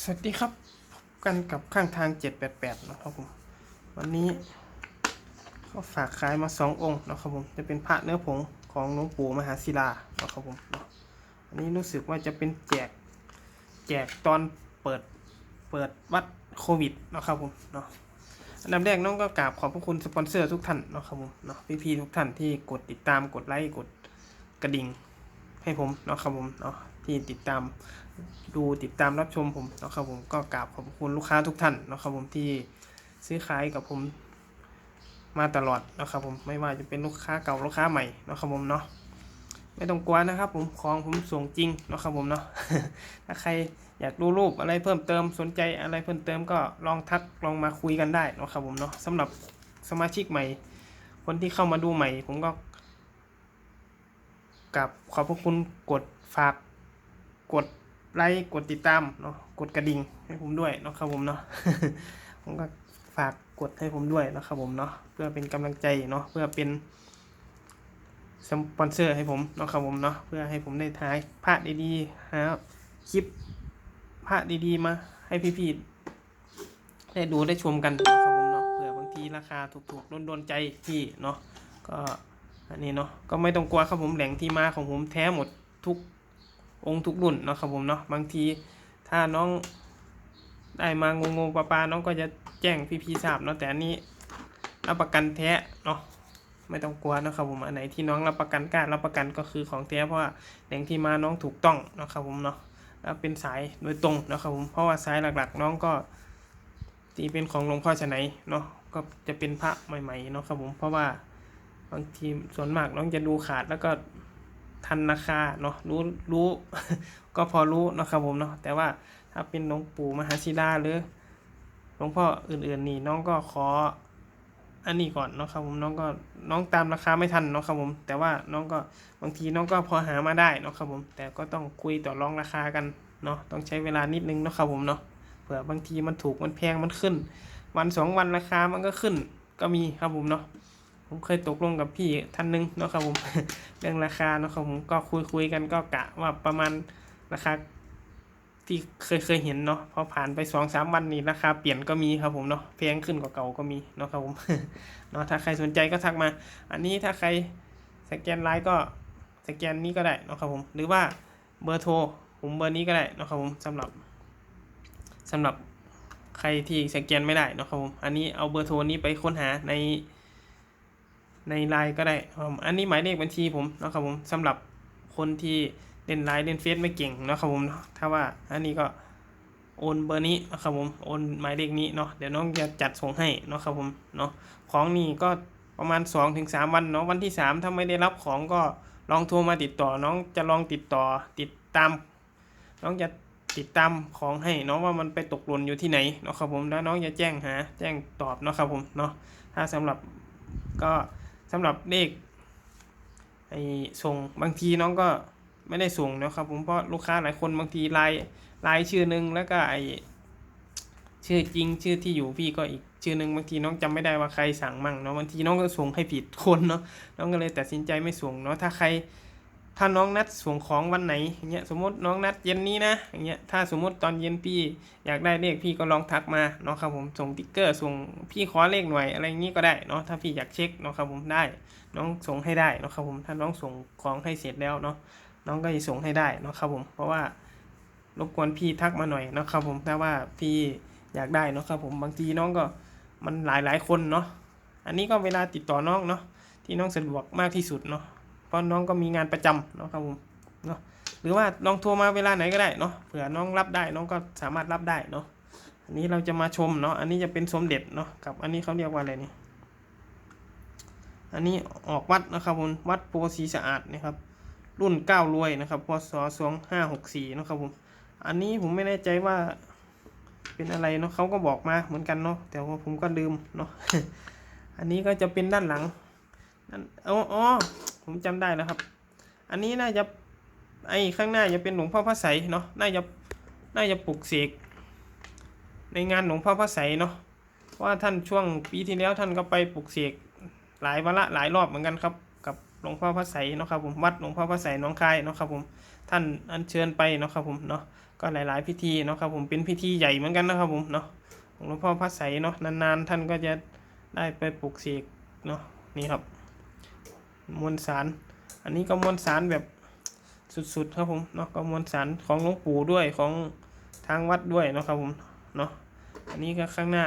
สวัสดีครับ พบกันกับข้างทาง 788 นะครับผม วันนี้ก็ฝากขายมาสององค์นะครับผม จะเป็นพระเนื้อผงของหลวงปู่มหาศิลานะครับผมอันนี้รู้สึกว่าจะเป็นแจก แจกตอนเปิด เปิดวัดโควิดนะครับผมเนาะ อันดับแรกน้องก็กราบขอบพระคุณสปอนเซอร์ทุกท่านนะครับผมเนาะ พี่ๆทุกท่านที่กดติดตาม กดไลค์ กดกระดิ่งให้ผมเนาะครับผมเนาะ ที่ติดตามดูติดตามรับชมผมนะครับผมก็กราบขอบคุณลูกค้าทุกท่านนะครับผมที่ซื้อขายกับผมมาตลอดนะครับผมไม่ว่าจะเป็นลูกค้าเก่าลูกค้าใหม่นะครับผมเนาะไม่ต้องกลัวนะครับผมของผมส่งจริงนะครับผมเนาะถ้าใครอยากดูรูปอะไรเพิ่มเติมสนใจอะไรเพิ่มเติมก็ลองทักลองมาคุยกันได้นะครับผมเนาะสำหรับสมาชิกใหม่ คนที่เข้ามาดูใหม่ ผมก็กับขอบพระคุณกดฝาก กดไลค์กดติดตามเนาะกดกระดิ่งให้ผมด้วยเนาะครับผมเนาะผมก็ฝากกดให้ผมด้วยเนาะครับผมเนาะเพื่อเป็นกำลังใจเนาะเพื่อเป็นสปอนเซอร์ให้ผมเนาะครับผมเนาะเพื่อให้ผมได้ถ่ายภาพดีๆหาคลิปพระดีๆมาให้พี่ๆได้ดูได้ชมกันนะครับผมเนาะเผื่อบางทีราคาถูกๆโดนๆใจพี่เนาะก็อันนี้เนาะก็ไม่ต้องกลัวครับผมแหล่งที่มาของผมแท้หมดทุก องค์ทุกรุ่นเนาะครับผมเนาะบางทีถ้าน้องได้มางงๆปลาๆน้องก็จะแจ้งพี่ๆทราบเนาะแต่อันนี้รับประกันแท้เนาะไม่ต้องกลัวนะครับผมอันไหนที่น้องรับประกันกล้ารับประกันก็คือของแท้เพราะว่าแหล่งที่มาน้องถูกต้องนะครับผมเนาะแล้วเป็นสายโดยตรงนะครับผมเพราะว่าสายหลักๆ น้องก็ที่เป็นของหลวงพ่อชนัยเนาะก็จะเป็นพระใหม่ๆเนาะครับผมเพราะว่าบางทีส่วนมากน้องจะดูขาดแล้วก็ ทันราคาเนาะรู้รู้ก็พอรู้เนะครับผมเนาะแต่ว่าถ้าเป็นหลวงปู่มหาศิลาหรือหลวงพ่ออื่นๆนี่น้องก็ขออันนี้ก่อนเนาะครับผมน้องก็น้องตามราคาไม่ทันเนาะครับผม แต่ว่าน้องก็บางทีน้องก็พอหามาได้เนาะครับผม แต่ก็ต้องคุยต่อรองราคากันเนาะต้องใช้เวลานิดนึงเนาะครับผมเนาะเผื่อบางทีมันถูกมันแพงมันขึ้น วันสองวันราคามันก็ขึ้นก็มีครับผมเนาะ ผมเคยตกลงกับพี่ท่านหนึงเนาะครับผมเรื่องราคาเนาะครับผมก็คุยคุยกันก็กะว่าประมาณราคาที่เคยเคยเห็นเนาะพอผ่านไปสองสามวันนี่ราคาเปลี่ยนก็มีครับผมเนาะแพงขึ้นกว่าเก่าก็มีเนาะครับผมเนาะถ้าใครสนใจก็ทักมา อันนี้ถ้าใครสแกนไลน์ก็สแกนนี้ก็ได้เนาะครับผมหรือว่าเบอร์โทรผมเบอร์นี้ก็ได้เนาะครับผมสำหรับสำหรับใครที่สแกนไม่ได้เนาะครับผมอันนี้เอาเบอร์โทรนี้ไปค้นหาใน ในไลน์ก็ได้ครับผมอันนี้หมายเลขบัญชีผมนะครับผมสำหรับคนที่เล่นไลน์เล่นเฟซไม่เก่งนะครับผมเนาะถ้าว่าอันนี้ก็โอนเบอร์นี้นะครับผมโอนหมายเลขนี้เนาะเดี๋ยวน้องจะจัดส่งให้นะครับผมเนาะของนี่ก็ประมาณ2อถึงสวันเนาะวันที่ 3 ถ้าไม่ได้รับของก็ลองโทรมาติดต่อน้องจะลองติดต่อติดตาม น้องจะติดตามของให้เนาะว่ามันไปตกหล่นอยู่ที่ไหนเนาะครับผมแล้วน้องจะแจ้งหาแจ้งตอบเนาะครับผมเนาะถ้าสำหรับก็ สำหรับเลขไอ้ส่งบางทีน้องก็ไม่ได้ส่งนะครับผมเพราะลูกค้าหลายคนบางทีลายลายชื่อหนึ่งแล้วก็ไอชื่อจริงชื่อที่อยู่พี่ก็อีกชื่อหนึ่งบางทีน้องจำไม่ได้ว่าใครสั่งมั่งเนาะบางทีน้องก็ส่งให้ผิดคนเนาะน้องก็เลยตัดสินใจไม่ส่งเนาะถ้าใคร ถ้าน้องนัดส่งของวันไหนอย่างเงี้ยสมมติน้องนัดเย็นนี้นะอย่างเงี้ยถ้าสมมติตอนเย็นพี่อยากได้เลขพี่ก็ลองทักมาเนาะครับผมส่งติ๊กเกอร์ส่งพี่ขอเลขหน่วยอะไรอย่างงี้ก็ได้เนาะถ้าพี่อยากเช็คเนาะครับผมได้ น้องส่งให้ได้เนาะครับผมถ้าน้องส่งของให้เสร็จแล้วเนาะน้องก็จะส่งให้ได้เนาะครับผมเพราะว่ารบกวนพี่ทักมาหน่อยเนาะครับผมถ้าว่าพี่อยากได้เนาะครับผมบางทีน้องก็มันหลายหลายคนเนาะอันนี้ก็เวลาติดต่อน้องเนาะที่น้องสะดวกมากที่สุดเนาะ เพราะน้องก็มีงานประจำเนาะครับผมเนาะหรือว่าลองโทรมาเวลาไหนก็ได้เนาะเผื่อน้องรับได้น้องก็สามารถรับได้เนาะอันนี้เราจะมาชมเนาะอันนี้จะเป็นสมเด็จเนาะกับอันนี้เขาเรียกว่าอะไรนี่อันนี้ออกวัดนะครับผมวัดโพสีสะอาดนะครับ รุ่นเก้ารวยนะครับพศสองห้าหกสี่นะครับผมอันนี้ผมไม่แน่ใจว่าเป็นอะไรเนาะเขาก็บอกมาเหมือนกันเนาะแต่ว่าผมก็ลืมเนาะอันนี้ก็จะเป็นด้านหลังนั่นอ๋อ ผมจำได้แล้วครับ อันนี้น่าจะไอ้ข้างหน้าจะเป็นหลวงพ่อพระไสเนาะน่าจะน่าจะปลุกเสกในงานหลวงพ่อพระไสเนาะเพราะว่าท่านช่วงปีที่แล้วท่านก็ไปปลุกเสกหลายวาระหลายรอบเหมือนกันครับ กับหลวงพ่อพระไสเนาะครับผมวัดหลวงพ่อพระไสน้องคายเนาะครับผมท่านอัญเชิญไปเนาะครับผมเนาะก็หลาย ๆ พิธีเนาะครับผมเป็นพิธีใหญ่เหมือนกันนะครับผมเนาะหลวงพ่อพระไสเนาะนาน ๆ ท่านก็จะได้ไปปลุกเสกเนาะนี่ครับ มวลสาร อันนี้ก็มวลสารแบบสุดๆครับผมเนาะก็มวลสารของหลวงปู่ด้วยของทางวัดด้วยเนาะครับผมเนาะอันนี้ก็ข้างหน้า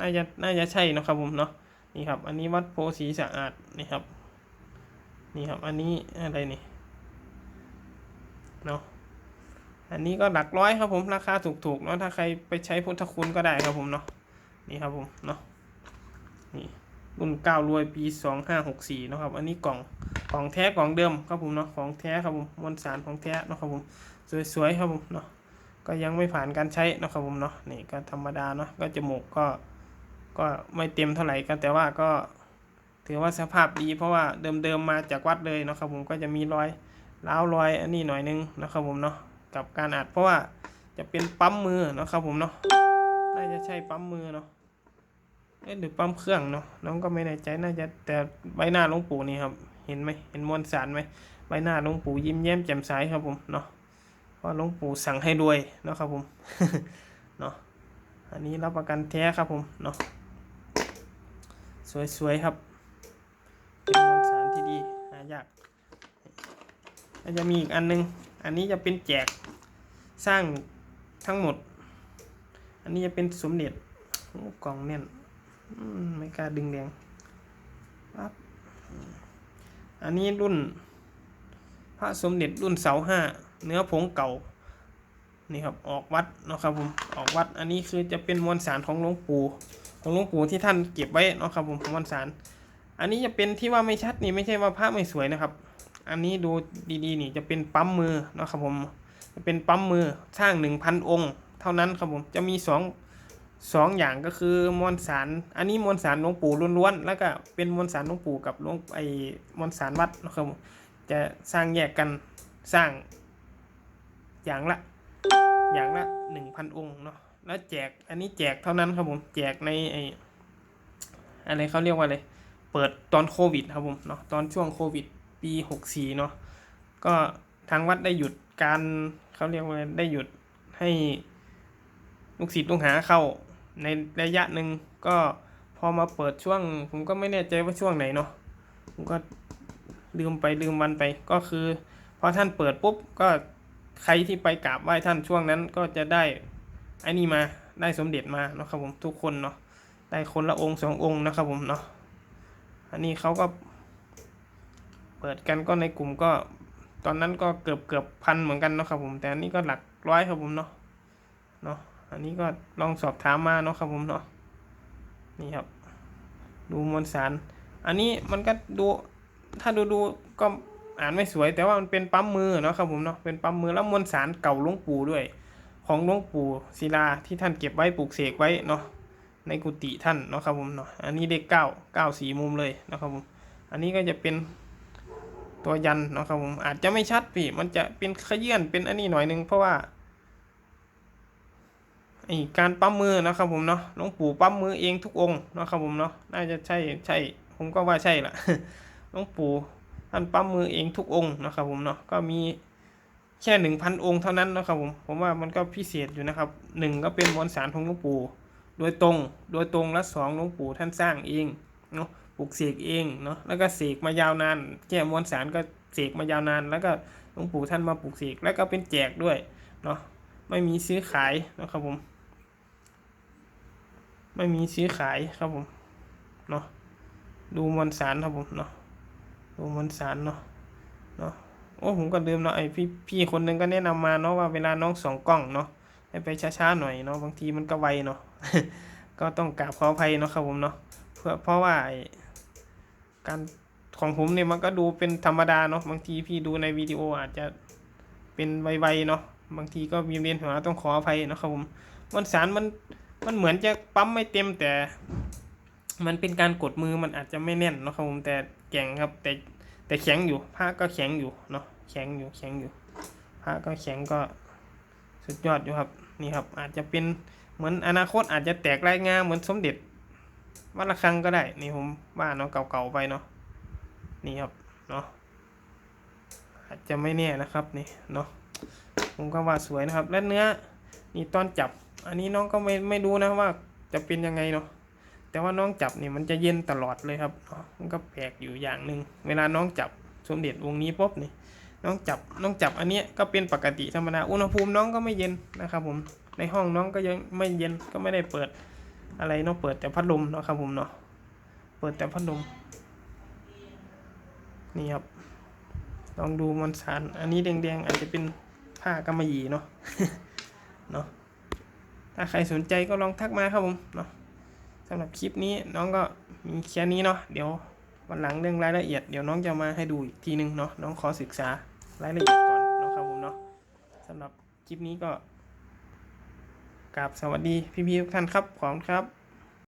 น่าจะน่าจะใช่เนาะครับผมเนาะนี่ครับ อันนี้วัดโพสีสะอาดนี่ครับ นี่ครับ อันนี้อะไรนี่เนาะอันนี้ก็หลักร้อยครับผมราคาถูกๆเนาะถ้าใครไปใช้พุทธคุณก็ได้ครับผมเนาะนี่ครับผมเนาะนี่ รุ่นเก้ารวยปีสองห้าหกสี่นะครับ อันนี้กล่องกล่องแท้กล่องเดิมครับผมเนาะของแท้ครับผมมวลสารของแท้นะครับผมสวยๆครับผมเนาะก็ยังไม่ผ่านการใช้นะครับผมเนาะนี่ก็ธรรมดาเนาะก็จมูกก็ก็ไม่เต็มเท่าไหร่ก็แต่ว่าก็ถือว่าสภาพดีเพราะว่าเดิมๆมาจากวัดเลยนะครับผมก็จะมีรอยร้าวรอยอันนี้หน่อยนึงนะครับผมเนาะกับการอัดเพราะว่าจะเป็นปั๊มมือนะครับผมเนาะน่าจะใช่ปั๊มมือเนาะ หรือปั๊มเครื่องเนาะน้องก็ไม่แน่ใจน่าจะแต่ใบหน้าหลวงปู่นี่ครับ เห็นไหมเห็นมวลสารไหมใบหน้าหลวงปู่ยิ้มแย้มแจ่มใสครับผมเนาะเพราะหลวงปู่สั่งให้รวยเนาะครับผมเนาะอันนี้รับประกันแท้ครับผมเนาะสวยๆครับเป็นมวลสารที่ดีหายากแล้วจะมีอีกอันนึง อันนี้จะเป็นแจกสร้างทั้งหมด อันนี้จะเป็นสมเด็จโอ้กล่องแน่น ไม่กล้าดึงแดงปั๊บอันนี้รุ่น พระสมเด็จรุ่นเสาห้าเนื้อผงเก่า นี่ครับออกวัดนะครับผมออกวัดอันนี้คือจะเป็นมวลสารของหลวงปู่ของหลวงปู่ที่ท่านเก็บไว้นะครับผมมวลสาร อันนี้จะเป็นที่ว่าไม่ชัดนี่ไม่ใช่ว่าภาพไม่สวยนะครับ อันนี้ดูดีๆนี่จะเป็นปั๊มมือนะครับผมจะเป็นปั๊มมือสร้างหนึ่งพันองค์ เท่านั้นครับผมจะมีสอง สองอย่างก็คือมวลสาร อันนี้มวลสารหลวงปู่ล้วนๆ แล้วก็เป็นมวลสารหลวงปู่กับหลวงไอ้มวลสารวัดนะครับจะสร้างแยกกันสร้าง อย่างละ อย่างละหนึ่งพันองค์เนาะแล้วแจกอันนี้แจกเท่านั้นครับผมแจกในไอ้อะไรเขาเรียกว่าอะไรเปิดตอนโควิดครับผมเนาะตอนช่วงโควิดปีหกสี่เนาะก็ทางวัดได้หยุดการเขาเรียกว่าได้หยุดให้ลูกศิษย์ลูกหาเข้า ในระยะหนึ่งก็พอมาเปิดช่วง ผมก็ไม่แน่ใจว่าช่วงไหนเนาะผมก็ลืมไปลืมวันไปก็คือพอท่านเปิดปุ๊บก็ใครที่ไปกราบไหว้ท่านช่วงนั้นก็จะได้ไอ้นี่มาได้สมเด็จมาเนาะครับผมทุกคนเนาะได้คนละองค์สององค์นะครับผมเนาะอันนี้เขาก็ เปิดกันก็ในกลุ่มก็ ตอนนั้นก็เกือบเกือบพันเหมือนกันเนาะครับผม แต่อันนี้ก็หลักร้อยครับผมเนาะเนาะ อันนี้ก็ลองสอบถามมาเนาะครับผมเนาะนี่ครับ ดูมวลสาร อันนี้มันก็ดูถ้าดูดูก็อ่านไม่สวย แต่ว่ามันเป็นปั๊มมือเนาะครับผมเนาะเป็นปั๊มมือแล้วมวลสารเก่าหลวงปู่ด้วย ของหลวงปู่ศิลาที่ท่านเก็บไว้ปลูกเสกไว้เนาะในกุฏิท่านเนาะครับผมเนาะอันนี้เลขเก้าเก้าสีมุมเลยนะครับผมอันนี้ก็จะเป็นตัวยันเนาะครับผมอาจจะไม่ชัดพี่มันจะเป็นขยื่นเป็นอันนี้หน่อยนึงเพราะว่า ไอการปั๊มมือนะครับผมเนาะหลวงปู่ปั๊มมือเองทุกองค์นะครับผมเนาะน่าจะใช่ใช่ผมก็ว่าใช่ละหลวงปู่ท่านปั๊มมือเองทุกองค์นะครับผมเนาะก็มีแค่หนึ่งพันองค์เท่านั้นนะครับผมผมว่ามันก็พิเศษอยู่นะครับหนึ่งก็เป็นมวลสารของหลวงปู่โดยตรงโดยตรงและสองหลวงปู่ท่านสร้างเองเนาะปลูกเสกเองเนาะแล้วก็เสกมายาวนานแค่มวลสารก็เสกมายาวนาน แล้วก็หลวงปู่ท่านมาปลูกเสกแล้วก็เป็นแจกด้วยเนาะไม่มีซื้อขายนะครับผม ไม่มีซื้อขายครับผมเนาะดูมวลสารครับผมเนาะดูมวลสารเนาะเนาะโอ้ผมก็ลืมเนาะไอพี่พี่คนหนึงก็แนะนำมาเนาะว่าเวลาน้องสองกล้องเนาะให้ไปช้าๆหน่อยเนาะบางทีมันก็ไวเนาะก็ต้องกราบขออภัยเนาะครับผมเนาะเพื่อเพราะว่าไอการของผมเนี่ยมันก็ดูเป็นธรรมดาเนาะบางทีพี่ดูในวิดีโออาจจะเป็นไวๆเนาะบางทีก็มีเรียนหัวต้องขออภัยเนาะครับผมมวลสารมัน มันเหมือนจะปั๊มไม่เต็มแต่ มันเป็นการกดมือมันอาจจะไม่แน่นนะครับผมแต่แข็งครับ แต่แต่แข็งอยู่ผ้าก็แข็งอยู่เนาะแข็งอยู่แข็งอยู่ผ้าก็แข็งก็สุดยอดอยู่ครับนี่ครับ อาจจะเป็นเหมือนอนาคตอาจจะแตกรายงานเหมือนสมเด็จวัดระฆังก็ได้ นี่ผมว่าเนาะเก่าๆไปเนาะนี่ครับเนาะอาจจะไม่แน่นะครับนี่เนาะผมก็ว่าสวยนะครับ และเนื้อนี่ตอนจับ อันนี้น้องก็ไม่ไม่รู้นะว่าจะเป็นยังไงเนาะแต่ว่าน้องจับเนี่ยมันจะเย็นตลอดเลยครับเนาะมันก็แปลกอยู่อย่างหนึ่งเวลาน้องจับสมเด็จวงนี้ปุ๊บนี่น้องจับน้องจับอันนี้ก็เป็นปกติธรรมดาอุณหภูมิน้องก็ไม่เย็นนะครับผมในห้องน้องก็ยังไม่เย็นก็ไม่ได้เปิดอะไรเนาะเปิดแต่พัดลมเนาะครับผมเนาะเปิดแต่พัดลมนี่ครับลองดูมันสารอันนี้แดงๆอาจจะเป็นผ้ากำมะหยี่เนาะเนาะ ถ้าใครสนใจก็ลองทักมาครับผมเนาะสำหรับคลิปนี้น้องก็มีแค่นี้เนาะเดี๋ยววันหลังเรื่องรายละเอียดเดี๋ยวน้องจะมาให้ดูอีกทีนึงเนาะน้องขอศึกษารายละเอียดก่อนเนาะครับผมเนาะสำหรับคลิปนี้ก็กราบสวัสดีพี่ๆทุกท่านครับขอบคุณครับ